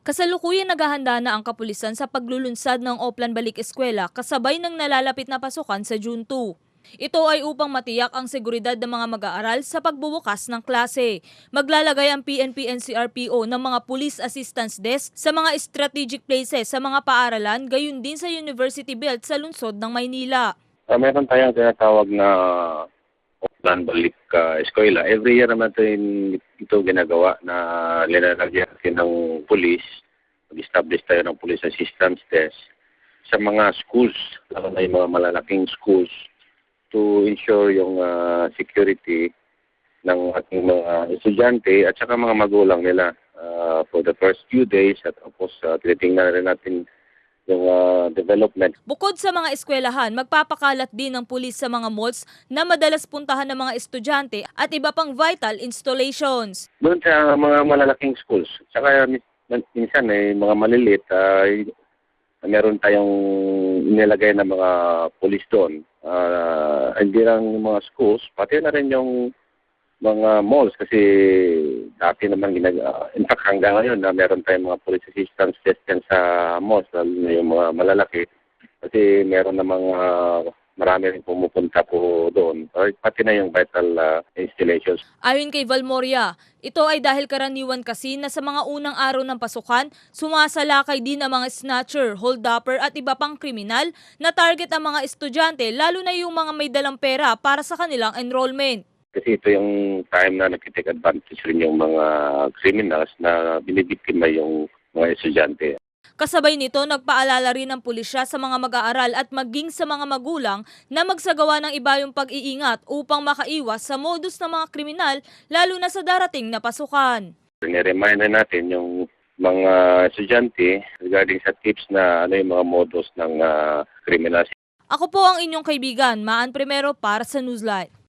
Kasalukuyan naghahanda na ang kapulisan sa paglulunsad ng Oplan Balik Eskwela kasabay ng nalalapit na pasukan sa June 2. Ito ay upang matiyak ang seguridad ng mga mag-aaral sa pagbubukas ng klase. Maglalagay ang PNP-NCRPO ng mga Police Assistance Desk sa mga strategic places sa mga paaralan, gayon din sa University Belt sa lungsod ng Maynila. Uh, meron tayong tinatawag na Oplan Balik uh, Eskwela. Every year naman ito, ito ginagawa na linalagyan natin ng police. Mag-establish tayo ng police assistance desk sa mga schools, lalo na yung mga malalaking schools to ensure yung uh, security ng ating mga estudyante at saka mga magulang nila uh, for the first few days at tapos uh, tinitingnan rin natin yung uh, development Bukod sa mga eskwelahan, magpapakalat din ng pulis sa mga malls na madalas puntahan ng mga estudyante at iba pang vital installations. doon sa mga malalaking schools. Saka min- minsan eh, mga maliliit, ay meron tayong inilagay na mga police doon. Ah, hindi lang mga schools, pati na rin yung mga malls kasi dati naman ginag ah, in fact hanggang ngayon na meron tayong mga police assistance desk dyan sa malls lalo na yung mga malalaki. Kasi meron na mga marami rin pumupunta po doon. Or pati na yung vital ah, installations. Ayon kay Valmoria, ito ay dahil karaniwan kasi na sa mga unang araw ng pasukan, sumasalakay din ang mga snatcher, holdupper at iba pang kriminal na target ang mga estudyante lalo na yung mga may dalang pera para sa kanilang enrollment. Kasi ito yung time na nagtitake advantage rin yung mga criminals na binibiktima yung mga estudyante. Kasabay nito, nagpaalala rin ng pulisya sa mga mag-aaral at maging sa mga magulang na magsagawa ng iba yung pag-iingat upang makaiwas sa modus ng mga kriminal lalo na sa darating na pasukan. Nire-remind na natin yung mga estudyante regarding sa tips na ano yung mga modus ng ah, criminals. Ako po ang inyong kaibigan, Maan Primero para sa Newsline.